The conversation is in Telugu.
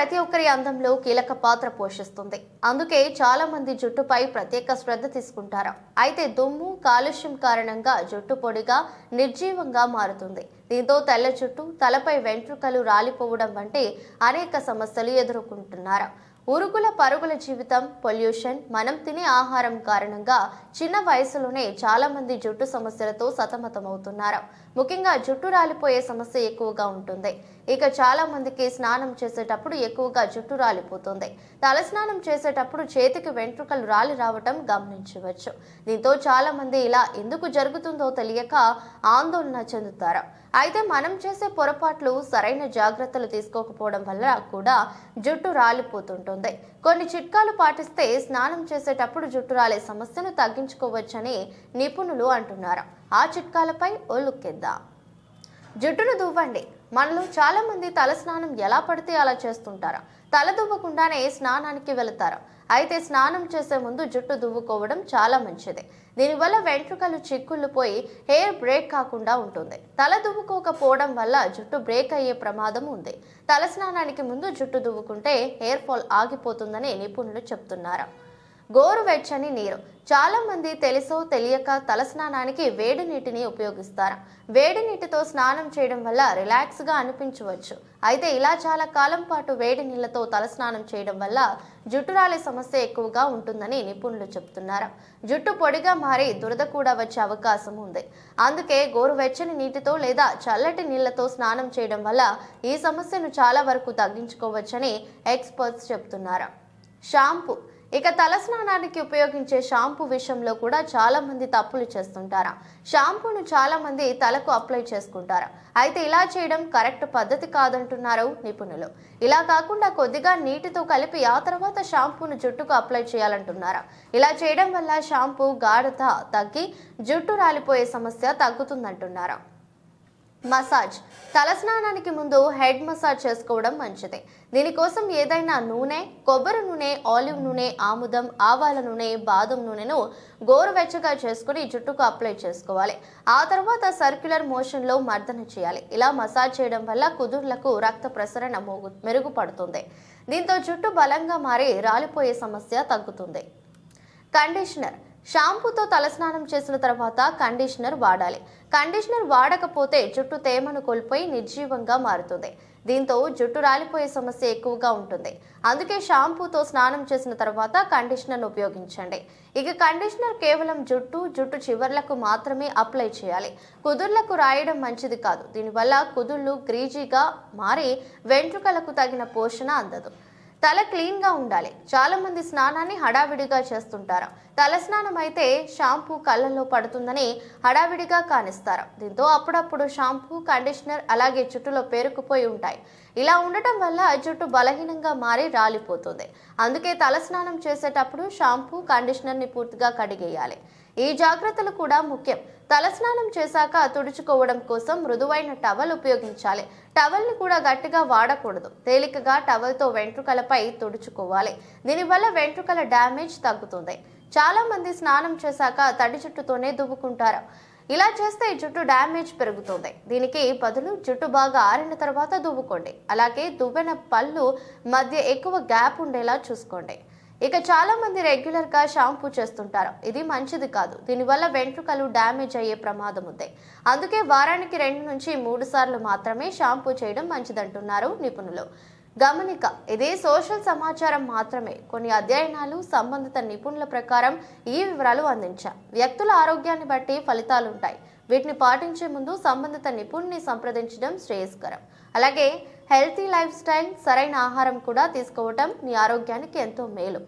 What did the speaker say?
ప్రతి ఒక్కరి అందంలో కీలక పాత్ర పోషిస్తుంది. అందుకే చాలా మంది జుట్టుపై ప్రత్యేక శ్రద్ధ తీసుకుంటారు. అయితే దుమ్ము కాలుష్యం కారణంగా జుట్టు పొడిగా నిర్జీవంగా మారుతుంది. దీంతో తెల్ల జుట్టు తలపై వెంట్రుకలు రాలిపోవడం వంటి అనేక సమస్యలు ఎదుర్కొంటున్నారు. ఉరుకుల పరుగుల జీవితం పొల్యూషన్ మనం తినే ఆహారం కారణంగా చిన్న వయసులోనే చాలా మంది జుట్టు సమస్యలతో సతమతమవుతున్నారు. ముఖ్యంగా జుట్టు రాలిపోయే సమస్య ఎక్కువగా ఉంటుంది. ఇక చాలా మందికి స్నానం చేసేటప్పుడు ఎక్కువగా జుట్టు రాలిపోతుంది. తలస్నానం చేసేటప్పుడు చేతికి వెంట్రుకలు రాలి రావటం గమనించవచ్చు. దీంతో చాలా మంది ఇలా ఎందుకు జరుగుతుందో తెలియక ఆందోళన చెందుతారు. అయితే మనం చేసే పొరపాట్లు సరైన జాగ్రత్తలు తీసుకోకపోవడం వల్ల కూడా జుట్టు రాలిపోతుంటుంది. కొన్ని చిట్కాలు పాటిస్తే స్నానం చేసేటప్పుడు జుట్టు రాలే సమస్యను తగ్గించుకోవచ్చని నిపుణులు అంటున్నారు. ఆ చిట్కాలపై ఓ లుక్కేద్దాం జుట్టును దువ్వండి. మనలో చాలామంది తల స్నానం ఎలా పడితే అలా చేస్తుంటారు. తల దువ్వకుండానే స్నానానికి వెళతారు. అయితే స్నానం చేసే ముందు జుట్టు దువ్వుకోవడం చాలా మంచిది. దీనివల్ల వెంట్రుకలు చిక్కుళ్ళు పోయి హెయిర్ బ్రేక్ కాకుండా ఉంటుంది. తల దువ్వుకోకపోవడం వల్ల జుట్టు బ్రేక్ అయ్యే ప్రమాదం ఉంది. తల స్నానానికి ముందు జుట్టు దువ్వుకుంటే హెయిర్ ఫాల్ ఆగిపోతుందని నిపుణులు చెప్తున్నారు. గోరువెచ్చని నీరు. చాలా మంది తెలుసో తెలియక తలస్నానానికి వేడి నీటిని ఉపయోగిస్తారు. వేడి నీటితో స్నానం చేయడం వల్ల రిలాక్స్గా అనిపించవచ్చు. అయితే ఇలా చాలా కాలం పాటు వేడి నీళ్ళతో తలస్నానం చేయడం వల్ల జుట్టు రాలే సమస్య ఎక్కువగా ఉంటుందని నిపుణులు చెప్తున్నారు. జుట్టు పొడిగా మారి దురద కూడా వచ్చే అవకాశం ఉంది. అందుకే గోరువెచ్చని నీటితో లేదా చల్లటి నీళ్ళతో స్నానం చేయడం వల్ల ఈ సమస్యను చాలా వరకు తగ్గించుకోవచ్చని ఎక్స్పర్ట్స్ చెప్తున్నారు. షాంపూ ఇక తలస్నానానికి ఉపయోగించే షాంపూ విషయంలో కూడా చాలా మంది తప్పులు చేస్తుంటారా? షాంపూను చాలా మంది తలకు అప్లై చేసుకుంటారా? అయితే ఇలా చేయడం కరెక్ట్ పద్ధతి కాదంటున్నారు నిపుణులు. ఇలా కాకుండా కొద్దిగా నీటితో కలిపి ఆ తర్వాత షాంపూను జుట్టుకు అప్లై చేయాలంటున్నారా? ఇలా చేయడం వల్ల షాంపూ గాఢత తగ్గి జుట్టు రాలిపోయే సమస్య తగ్గుతుందంటున్నారా? మసాజ్. తలస్నానానికి ముందు హెడ్ మసాజ్ చేసుకోవడం మంచిది. దీనికోసం ఏదైనా నూనె కొబ్బరి నూనె ఆలివ్ నూనె ఆముదం ఆవాల నూనె బాదం నూనెను గోరువెచ్చగా చేసుకుని జుట్టుకు అప్లై చేసుకోవాలి. ఆ తర్వాత సర్క్యులర్ మోషన్లో మర్దన చేయాలి. ఇలా మసాజ్ చేయడం వల్ల కుదుర్లకు రక్త ప్రసరణ మోగు మెరుగుపడుతుంది. దీంతో జుట్టు బలంగా మారి రాలిపోయే సమస్య తగ్గుతుంది. కండిషనర్. షాంపూతో తలస్నానం చేసిన తర్వాత కండిషనర్ వాడాలి. కండిషనర్ వాడకపోతే జుట్టు తేమను కోల్పోయి నిర్జీవంగా మారుతుంది. దీంతో జుట్టు రాలిపోయే సమస్య ఎక్కువగా ఉంటుంది. అందుకే షాంపూతో స్నానం చేసిన తర్వాత కండిషనర్ను ఉపయోగించండి. ఇక కండిషనర్ కేవలం జుట్టు జుట్టు చివర్లకు మాత్రమే అప్లై చేయాలి. కుదుర్లకు రాయడం మంచిది కాదు. దీనివల్ల కుదుళ్ళు గ్రీజీగా మారి వెంట్రుకలకు తగిన పోషణ అందదు. తల క్లీన్గా ఉండాలి. చాలా మంది స్నానాన్ని హడావిడిగా చేస్తుంటారు. తల స్నానం అయితే షాంపూ కళ్ళల్లో పడుతుందని హడావిడిగా కానిస్తారు. దీంతో అప్పుడప్పుడు షాంపూ కండిషనర్ అలాగే జుట్టులో పేరుకుపోయి ఉంటాయి. ఇలా ఉండటం వల్ల జుట్టు బలహీనంగా మారి రాలిపోతుంది. అందుకే తల స్నానం చేసేటప్పుడు షాంపూ కండిషనర్ని పూర్తిగా కడిగేయాలి. ఈ జాగ్రత్తలు కూడా ముఖ్యం. తలస్నానం చేశాక తుడుచుకోవడం కోసం మృదువైన టవల్ ఉపయోగించాలి. టవల్ని కూడా గట్టిగా వాడకూడదు. తేలికగా టవల్తో వెంట్రుకలపై తుడుచుకోవాలి. దీనివల్ల వెంట్రుకల డ్యామేజ్ తగ్గుతుంది. చాలామంది స్నానం చేశాక తడి జుట్టుతోనే దువ్వుకుంటారు. ఇలా చేస్తే జుట్టు డ్యామేజ్ పెరుగుతుంది. దీనికి బదులు జుట్టు బాగా ఆరిన తర్వాత దువ్వుకోండి. అలాగే దువ్వెన పళ్ళు మధ్య ఎక్కువ గ్యాప్ ఉండేలా చూసుకోండి. ఇక చాలా మంది రెగ్యులర్గా షాంపూ చేస్తుంటారు. ఇది మంచిది కాదు. దీనివల్ల వెంట్రుకలు డ్యామేజ్ అయ్యే ప్రమాదం ఉంది. అందుకే వారానికి రెండు నుంచి మూడు సార్లు మాత్రమే షాంపూ చేయడం మంచిదంటున్నారు నిపుణులు. గమనిక ఇది సోషల్ సమాచారం మాత్రమే. కొన్ని అధ్యయనాలు సంబంధిత నిపుణుల ప్రకారం ఈ వివరాలు అందించా వ్యక్తుల ఆరోగ్యాన్ని బట్టి ఫలితాలు ఉంటాయి వీటిని పాటించే ముందు సంబంధిత నిపుణుని సంప్రదించడం శ్రేయస్కరం. అలాగే హెల్తీ లైఫ్ స్టైల్ సరైన ఆహారం కూడా తీసుకోవటం మీ ఆరోగ్యానికి ఎంతో మేలు.